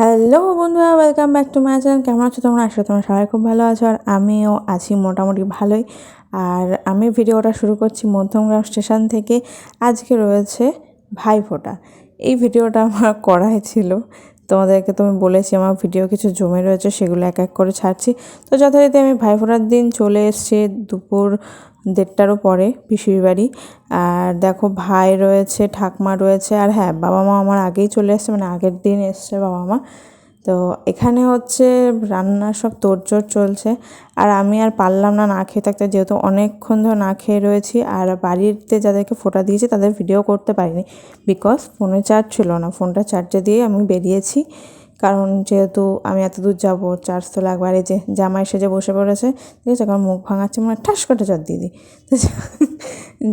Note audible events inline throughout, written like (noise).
Hello বন্ধুরা, welcome back to my channel. কেমন আছো তোমরা? আসলে তোমরা সবাই খুব ভালো আছো, আর আমিও আছি মোটামুটি ভালোই। আর আমি ভিডিওটা শুরু করছি মধ্যমগ্রাম স্টেশন থেকে। আজকে রয়েছে ভাইফোঁটা। এই ভিডিওটা আমার করাই ছিল। তোমাদেরকে তো আমি বলেছি, আমার ভিডিও কিছু জমে রয়েছে, সেগুলো এক এক করে ছাড়ছি। তো যথারীতি আমি ভাইফোঁটার দিন চলে এসছি দুপুর দেড়টারও পরে পিসির বাড়ি। আর দেখো ভাই রয়েছে, ঠাকমা রয়েছে, আর হ্যাঁ বাবা মা আমার আগেই চলে এসছে মানে আগের দিন এসছে বাবা মা তো এখানে হচ্ছে রান্নার সব তোড়জোড় চলছে। আর আমি আর পারলাম না না খেয়ে থাকতে। যেহেতু অনেকক্ষণ ধরে না খেয়ে রয়েছি, আর বাড়িতে যাদেরকে ফোটা দিয়েছি, তাদের ভিডিও করতে পারিনি। বিকজ ফোনে চার্জ ছিল না। ফোনটা চার্জে দিয়ে আমি বেরিয়েছি। কারণ যেহেতু আমি এত দূর যাব চার্জ তো লাগবে। যে জামাই সেজে বসে পড়েছে, ঠিক আছে? কারণ মুখ ভাঙাচ্ছে মানে ঠাস করে চার তো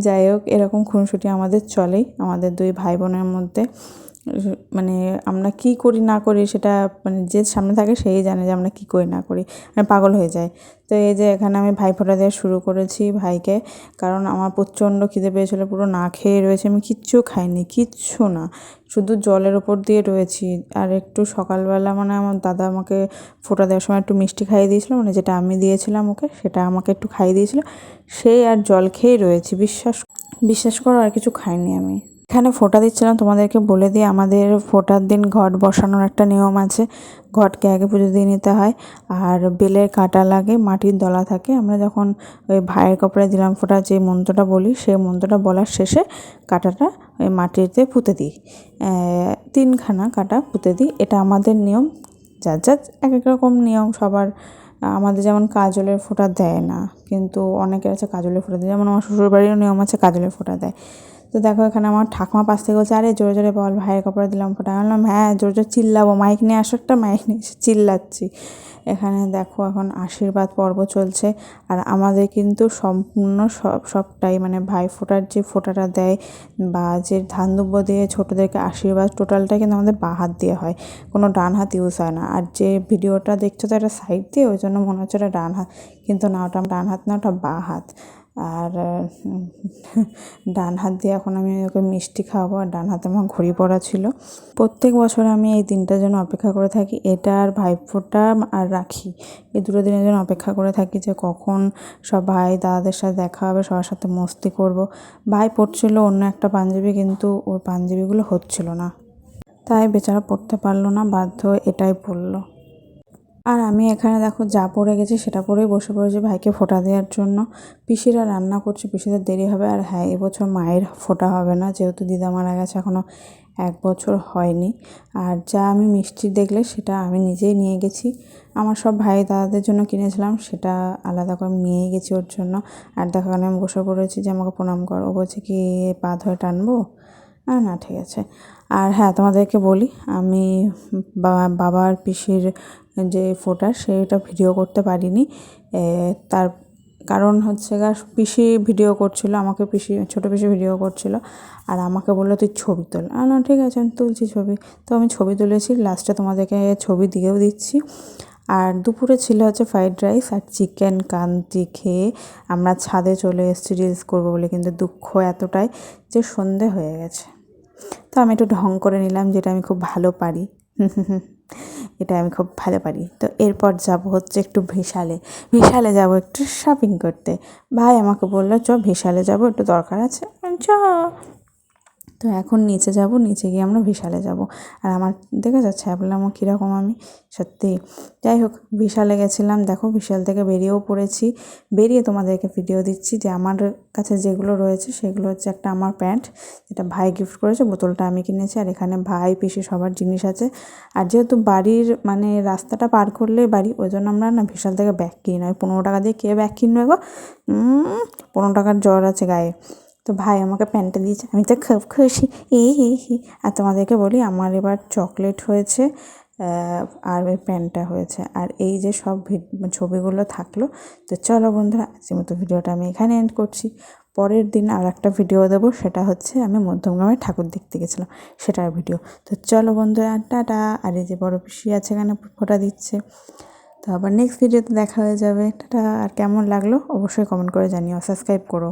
যাই হোক, এরকম খুনসুটি আমাদের চলেই, আমাদের দুই ভাই বোনের মধ্যে। মানে আমরা কি করি না করি সেটা মানে যে সামনে থাকে সেই জানে যে আমরা কী করি না করি। মানে পাগল হয়ে যায়। তো এই যে এখানে আমি ভাই ফোঁটা দেওয়া শুরু করেছি ভাইকে। কারণ আমার প্রচণ্ড খিদে পেয়েছিলো, পুরো না খেয়ে রয়েছে, আমি কিচ্ছু খাইনি, কিচ্ছু না। শুধু জলের ওপর দিয়ে রয়েছি। আর একটু সকালবেলা মানে আমার দাদা আমাকে ফোঁটা দেওয়ার সময় একটু মিষ্টি খাইয়ে দিয়েছিলো মানে যেটা আমি দিয়েছিলাম ওকে, সেটা আমাকে একটু খাইয়ে দিয়েছিলো। সেই আর জল খেয়েই রয়েছি, বিশ্বাস বিশ্বাস করো আর কিছু খাইনি আমি। এখানে ফোঁটা দিচ্ছিলাম। তোমাদেরকে বলে দিই, আমাদের ফোঁটার দিন ঘট বসানোর একটা নিয়ম আছে। ঘটকে আগে পুজো দিয়ে নিতে হয়। আর বেলের কাটা লাগে, মাটির দলা থাকে। আমরা যখন ওই ভাইয়ের কপড়ে দিলাম ফোঁটা, যে মন্ত্রটা বলি সেই মন্ত্রটা বলার শেষে কাটাটা ওই মাটিতে পুঁতে দিই। তিনখানা কাটা পুঁতে দিই। এটা আমাদের নিয়ম। যার যার এক এক রকম নিয়ম, সবার। আমাদের যেমন কাজলের ফোঁটা দেয় না, কিন্তু অনেকের আছে কাজলের ফোঁটা দেয়। যেমন আমার শ্বশুরবাড়িরও নিয়ম আছে, কাজলের ফোঁটা দেয়। তো দেখো এখানে আমার ঠাকমা পাশ থেকে বলছে, আরে জোরে জোরে বল, ভাইয়ের কাপড়ে দিলাম ফোটা। বললাম হ্যাঁ জোরে জোরে চিল্লাবো মাইক নিয়ে আসো একটা মাইক নিয়ে চিল্লাচ্ছি। এখানে দেখো এখন আশীর্বাদ পর্ব চলছে, আর আমাদের কিন্তু সম্পূর্ণ সব, সবটাই মানে ভাই ফোটার যে ফোটাটা দেয় বা যে ধান দুব্য দিয়ে ছোটোদেরকে আশীর্বাদ টোটালটাই কিন্তু আমাদের বাঁ হাত দিয়ে হয়, কোনো ডান হাত ইউজ হয় না। আর যে ভিডিওটা দেখছ তো একটা সাইড দিয়ে, ওই জন্য মনে হচ্ছে ওটা ডান হাত, কিন্তু না, ওটা ডান হাত না, ওটা বাঁ হাত। আর (laughs) ডান হাত দিয়ে এখন আমি ওকে মিষ্টি খাওয়াবো আর ডান হাতে আমার ঘড়ি পড়া ছিল। প্রত্যেক বছর আমি এই দিনটার জন্য অপেক্ষা করে থাকি। এটা আর ভাইফোঁটা আর রাখি। এই দুটো দিনের জন্য অপেক্ষা করে থাকি যে কখন সব ভাই দাদাদের সাথে দেখা হবে, সবার সাথে মস্তি করব। ভাই পড়ছিল অন্য একটা পাঞ্জাবি কিন্তু ওর পাঞ্জাবিগুলো হচ্ছিল না। তাই বেচারা পড়তে পারল না, বাধ্য এটাই পড়ল। আর আমি এখানে দেখো যা পড়ে গেছি সেটা পরেই বসে পড়েছি ভাইকে ফোঁটা দেওয়ার জন্য। পিসিরা রান্না করছে, পিসিদের দেরি হবে আর হ্যাঁ এবছর মায়ের ফোঁটা হবে না, যেহেতু দিদা মারা গেছে এখনও এক বছর হয়নি। আর যা আমি মিষ্টি দেখলে সেটা আমি নিজেই নিয়ে গেছি। আমার সব ভাই দাদাদের জন্য কিনেছিলাম, সেটা আলাদা করে নিয়েই গেছি ওর জন্য। আর দেখো আমি বসে পড়েছি, যে আমাকে প্রণাম কর, ও বলছে কি, পা ধরে টানবো? না ঠিক আছে। আর হ্যাঁ তোমাদেরকে বলি, আমি বাবার পিসির যে ফোটা সেটা ভিডিও করতে পারিনি। তার কারণ হচ্ছে গা, পিসি ভিডিও করছিল, আমাকে পিসি, ছোটো পিসি ভিডিও করছিল, আর আমাকে বলল, তুই ছবি তোল। না ঠিক আছে, আমি তুলছি ছবি। তো আমি ছবি তুলেছি লাস্টে তোমাদেরকে ছবি দিয়েও দিচ্ছি। আর দুপুরে ছিল হচ্ছে ফ্রাইড রাইস আর চিকেন কান্তি খেয়ে আমরা ছাদে চলে এসেছি রিলস করব বলে, কিন্তু দুঃখ এতটাই যে সন্ধে হয়ে গেছে। তো আমি একটু ঢং করে নিলাম, যেটা আমি খুব ভালো পারি। (laughs) এটা আমি খুব ভালো পারি। তো এরপর যাব হচ্ছে একটু ভিশালে ভিশালে যাব একটু শপিং করতে। ভাই আমাকে বলল, চ ভিশালে যাব, একটু দরকার আছে? চ। তো এখন নিচে যাব, নিচে গিয়ে আমরা বিশালে যাব। আর আমার দেখে যাচ্ছে বললাম কীরকম আমি? সত্যি। যাই হোক, বিশালে গেছিলাম। দেখো, বিশাল থেকে বেরিয়েও পড়েছি। বেরিয়ে তোমাদেরকে ভিডিও দিচ্ছি যে, আমার কাছে যেগুলো রয়েছে, সেগুলো হচ্ছে একটা আমার প্যান্ট, যেটা ভাই গিফট করেছে, বোতলটা আমি কিনেছি, আর এখানে ভাই, পিসি সবার জিনিস আছে। আর যেহেতু বাড়ির মানে রাস্তাটা পার করলে বাড়ি, ওই জন্য আমরা না বিশাল থেকে ব্যাগ কিনি না। ওই পনেরো টাকা দিয়ে কে ব্যাগ কিনবে গো? পনেরো টাকার জ্বর আছে গায়ে। তো ভাই আমাকে প্যান্টটা দিয়েছে। আমি তো খুব খুশি। ই হি হি। আর তোমাদেরকে বলি, আমার এবার চকলেট হয়েছে আর ওই প্যান্টটা হয়েছে। আর এই যে সব ছবিগুলো থাকল, তো চলো বন্ধুরা, আজকের মতো ভিডিওটা আমি এখানে এন্ড করছি। পরের দিন আর একটা ভিডিও দেবো, সেটা হচ্ছে আমি মধ্যমগ্রামে ঠাকুর দেখতে গেছিলাম, সেটার ভিডিও তো চলো বন্ধুরা, টাটা। আর এই যে বড় পিসি আছে এখানে, ফোটা দিচ্ছে। তো আবার নেক্সট ভিডিওতে দেখা হয়ে যাবে। টাটা। আর কেমন লাগল, অবশ্যই কমেন্ট করে জানিও সাবস্ক্রাইব করো।